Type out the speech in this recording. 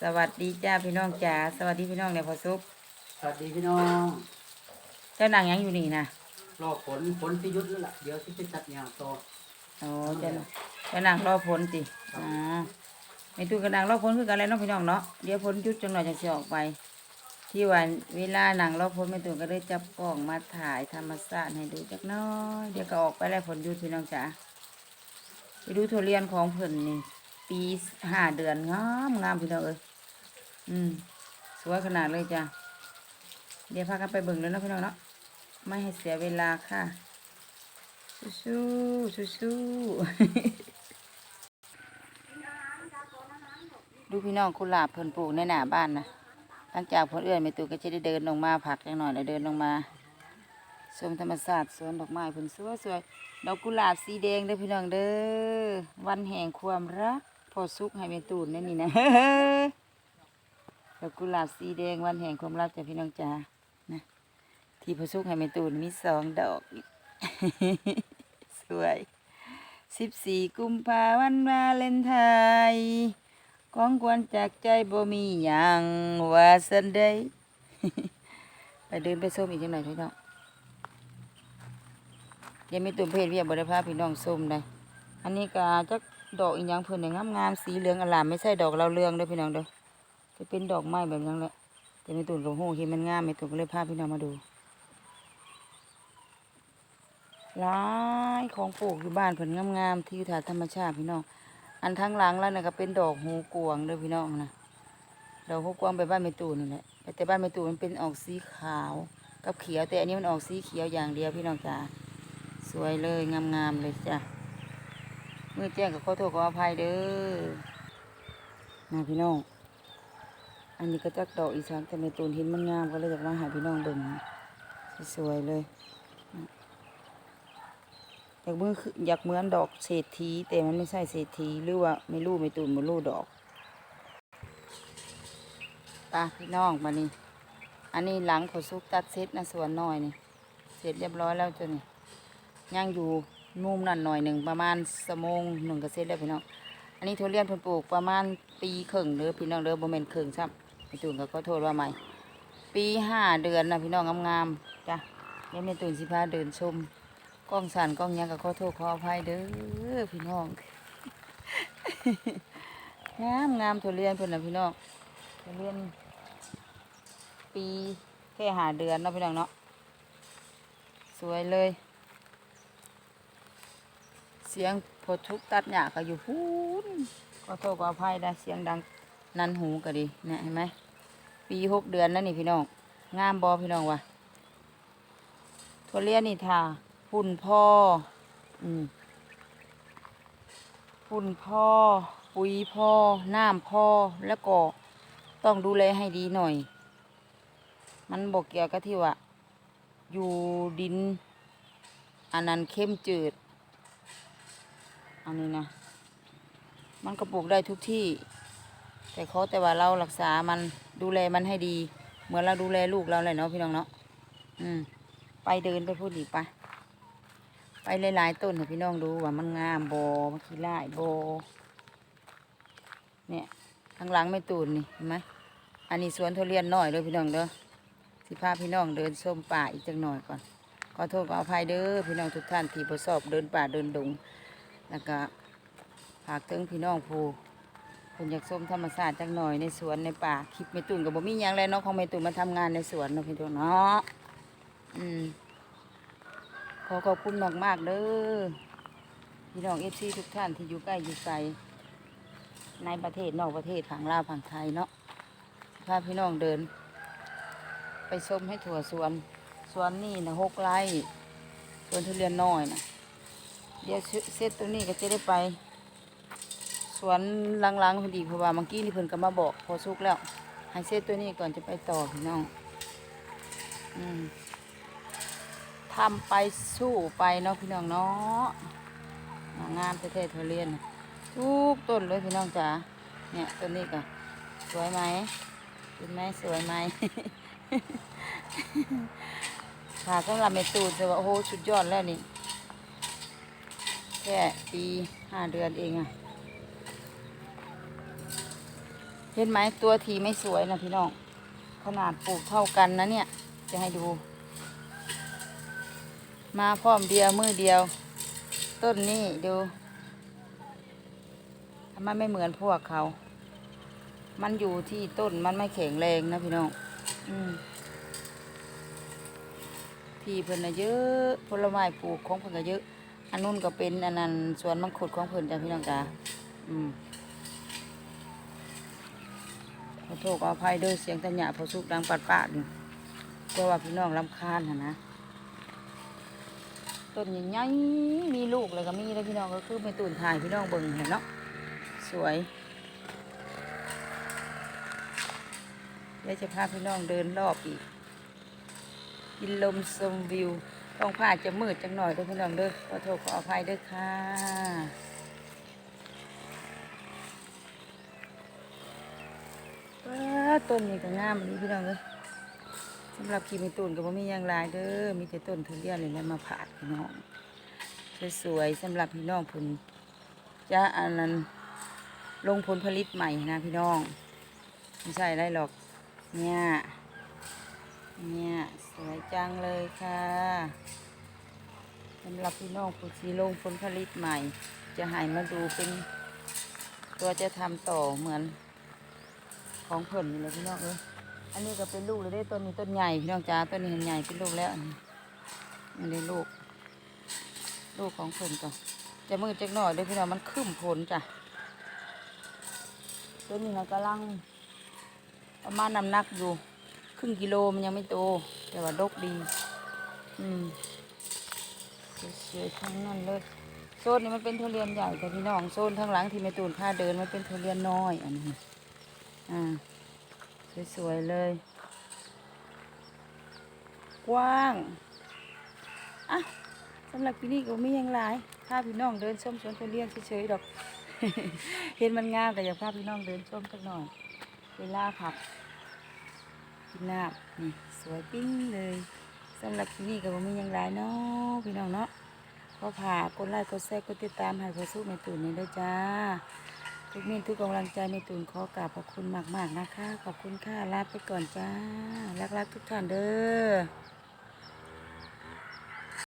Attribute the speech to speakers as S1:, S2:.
S1: สวัสดีจ้าพี่น้องจ๋าสวัสดีพี่น้องเนี่ยพอซุป
S2: สวัสดีพี่น้อง
S1: เจ้านางยังอยู่นี่นะ
S2: รอฝนฝนที่ยุดแล้วล่ะเดี๋ยวที่จะจัดงานต่อ
S1: โอ้เจ้าเจ้านางรอผลสิอ๋อไม่ตู้กระนางรอผลคือกันแล้วเนาะพี่น้องเนาะเดี๋ยวผลหยุดจังหน่อยจะสิออกไป ที่วันเวลานางรอผลไม่ตู้ก็ได้จับกล้องมาถ่ายธรรมชาติให้ดูจักหน้อยเดี๋ยวก็ออกไปแล้วผลหยุดพี่น้องจ๋าไปดูทุเรียนของเพิ่นนี่ ปีห้าเดือนงามงามพี่น้องเอ้ยอืมสวยขนาดเลยจ้ะเดี๋ยวพากันไปเบิ่งเลยนะพี่น้องเนาะไม่ให้เสียเวลาค่ะสู้สู้สู้ดูพี่น้องกุหลาบเพิ่นปลูกในหน้าบ้านนะหลังจากเพิ่นเอื้อนไม่ตูก็จะได้เดินลงมาผักจังหน่อยแล้วเดินลงมาชมธรรมศาสตร์สวนดอกไม้เพิ่นสวยสวยดอกกุหลาบสีแดงเด้อพี่น้องเด้อวันแห่งความรัก พอสุกให้แม่ตูนนั่นนี่นะดอกกุหลาบสีแดงวันแห่งความรักจ้ะพี่น้องจ๋านะที่พระสุกให้แม่ตูนมีสองดอก สวยสิบสี่กุมภาวันวาเลนไทน์ของควรจากใจบ่มีหยังว่าสันใดไปเดินไปส้มอีกจังหน่อยพี่น้องยังมีตุ่มเพศเวียบบริภาพี่น้องส้มได้ อันนี้ก็จัก ดอกอีกอย่างเพิ่นเนี่ยงามๆสีเหลืองอลามไม่ใช่ดอกเราเรืองเด้อพี่น้องเด้อจะเป็นดอกไม้แบบนั้นแหละแต่แม่ตุ่นก็โหเห็นมันงามแม่ตุ่นก็เลยพาพี่น้องมาดูหลายของปลูกอยู่บ้านเพิ่นงามๆที่อยู่ถาธรรมชาติพี่น้องอันทั้งหลังแล้วนะก็เป็นดอกหูกวางเด้อพี่น้องนะดอกหูกวางไปบ้านแม่ตู่นี่แหละแต่บ้านแม่ตู่มันเป็นออกสีขาวกับเขียวแต่อันนี้มันออกสีเขียวอย่างเดียวพี่น้องจ้าสวยเลยงามๆเลยจ้ะ เมื่อแจ้งกับขอโทษขออภัยเด้อนะพี่น้อง อันนี้ก็จักดอกอีสานแต่แม่ตู่เห็นมันงามก็เลยอยากมาหาพี่น้องเบิ่งสวยๆเลย อยากมือคืออยากเหมือนดอกเศรษฐีแต่มันไม่ใช่เศรษฐีหรือว่าไม่รู้ไม่ตูนไม่รู้ดอกตาพี่น้องมานี่ อันนี้หลังขาซุกตัดเสร็จนะสวนน้อยนี่ เสร็จเรียบร้อยแล้วจ้ะนี่ย่างอยู่ มุมนั่นหน่อยหนึ่งประมาณสมงหนึ่งก็เสร็จแล้วพี่น้อง อันนี้ทุเรียนเพิ่นปลูกประมาณปีครึ่งเด้อพี่น้องเด้อบ่แม่นครึ่งซ้ำไม่ตูนก็ขอโทษว่าใหม่ ปีห้าเดือนนะพี่น้องงามๆจ้ะเดี๋ยวแม่ตูนสิพาเดินชมกล้องสั่นกล้องยังก็ขอโทษขออภัยเด้อพี่น้องงามงามทุเรียนเพิ่นนะพี่น้องทุเรียนปีแค่หาเดือนเนาะพี่น้องเนาะสวยเลย สียงพอทุกตัดหญ้าก็อยู่พูนขอโทษขออภัยได้เสียงดังนันหูก็ดีเนี่ยเห็นไหมปีหกเดือนแล้วนี่พี่น้องงามบอพี่น้องวะทุเรียนนี่ทาฝุ่นพ่ออืมฝุ่นพ่อ ปุ๋ยพ่อน้ำพ่อแล้วก็ต้องดูแลให้ดีหน่อย มันบอกเกี่ยวกับที่ว่าอยู่ดินอันนั้นเข้มจืด อันนี้นะ มันก็ปลูกได้ทุกที่ แต่เขาแต่ว่าเรารักษามันดูแลมันให้ดี เหมือนเราดูแลลูกเราเลยเนาะพี่น้องเนาะอืม ไปเดินไปพูดอีกไปไปหลายๆต้นให้พี่น้องดูว่ามันงามโบมันขี้ไล่บเนี่ยข้างหลังไม่ตูนนี่เห็นไหมอันนี้สวนทุเรียนน้อยเลยพี่น้องเด้อสิพาพี่น้องเดินชมป่าอีกจังหน่อยก่อนขอโทษขออภัยเด้อพี่น้องทุกท่านที่ประสอบเดินป่าเดินดง แล้วก็ฝากถึงพี่น้องผู้คุณอยากชมธรรมชาสติจังหน่อยในสวนในป่าคลิปไม่ตูนกับบ่มีหยังแล้วเนาะของไม่ตูนมาทำงานในสวนเนาะพี่น้องเนาะอืมขอขอบคุณมากมากๆเด้อพี่น้องเอฟซีทุกท่านที่อยู่ใกล้อยู่ไกลในประเทศนอกประเทศฝั่งลาวฝั่งไทยเนาะพาพี่น้องเดิน ไปชมให้ถั่วสวน สวนนี่นะหกไร่สวนทุเรียนน้อยนะ เดี๋ยวเสร็จตรงนี้ก็จะได้ไป สวนหลังๆพอดีเพราะว่าเมื่อกี้นี่เพิ่นก็มาบอกพอสุกแล้วให้เสร็จตัวนี้ก่อนจะไปต่อพี่น้องอืมทำไปสู้ไปเนาะพี่น้องเนาะงามประเทศเทเรียนทุกต้นเลยพี่น้องจ๋าเนี่ยต้นนี้ก็สวยไหมเห็นไหมสวยไหมค่ะสำหรับเมตูนจะว่าโอ้โหสุดยอดแล้วนี่ แค่ปีห้าเดือนเองอะเห็นไหมตัวทีไม่สวยนะพี่น้อง ขนาดปลูกเท่ากันนะเนี่ย จะให้ดู มาพร้อมเดียวมือเดียว ต้นนี้ดูทำไมไม่เหมือนพวกเขา มันอยู่ที่ต้นมันไม่แข็งแรงนะพี่น้อง อืมที่เพิ่นนะเยอะผลไม้ปลูกของเพิ่นก็เยอะ อันนู้นก็เป็นอันนั้นสวนมังคุดของเพิ่นจ้ะพี่น้องจ้าอืมขอโทษขออภัยด้วยเสียงตัญญาพอสุกดังปัดปาดนี่กลัวว่าพี่น้องรำคาญนนะต้นใหญ่ๆมีลูกเลยก็มีแล้วพี่น้องก็คือไม่ตูนถ่ายพี่น้องเบิ่งเห็นเนาะสวยแล้วจะพาพี่น้องเดินรอบอีกกินลมชมวิว ต้องผ่าจะมืดจังหน่อยด้วยพี่น้องเด้อขอโทษขออภัยด้อค่ะว้าต้นนี้ก็งามดีพี่น้องเด้อสำหรับขีมีตูนก็บ่มีอย่างลายเด้อ มีแต่ต้นทุเรียนเลยแหละมาผ่าดพี่น้อง สวยๆสำหรับพี่น้องเพิ่นจะอันนั้นลงผลผลิตใหม่นะพี่น้อง ไม่ใช่ไรหรอก เนี่ย เนี่ย สวยจังเลยค่ะสำหรับพี่น้องผู้สีลงผลผลิตใหม่ จะหายมาดูเป็น ตัวจะทำต่อเหมือน ของเพิ่นเลยพี่น้องเอ้ยอันนี้ก็เป็นลูกเลยได้ต้นนี้ต้นใหญ่พี่น้องจ้าต้นนี้เห็นใหญ่เป็นลูกแล้วอันนี้อันนี้ลูก ลูกของเพิ่อนจะมือจักหน่อยเด้อพี่น้องมันขึ้นผลจ้ะต้นนี้มันกำลังประมาณน้ำหนักอยู่ รึ่งกิโลมันยังไม่โต แต่ว่าดกดี อืมสวยๆทั้งนั้นเลยโซนนี้มันเป็นทุเรียนใหญ่แต่พี่น้องโซนข้างหลังที่แม่ตูนพาเดินมันเป็นทุเรียนน้อยอันนี้อ่าสวยๆเลย กว้างอะสำหรับที่นี่ก็ไม่ยังหลายพาพี่น้องเดินชมสวนทุเรียนเฉยๆดอก เห็นมันงามแต่อยากพาพี่น้องเดินชมสักหน่อย เวลาผัก กินน้ำนี่สวยปิ้งเลยสำหรับที่นี่ก็บ่มีอย่างไรเนาะพี่น้องเนาะขอผ่ากดไลค์กดแชร์กดติดตามให้พอสู้ในตูนนี้ด้วยจ้า ทุกมินทุกกำลังใจในตูนขอกราบขอบคุณมากๆนะคะ ขอบคุณค่ะลาไปก่อนจ้ารักๆทุกท่านเด้อ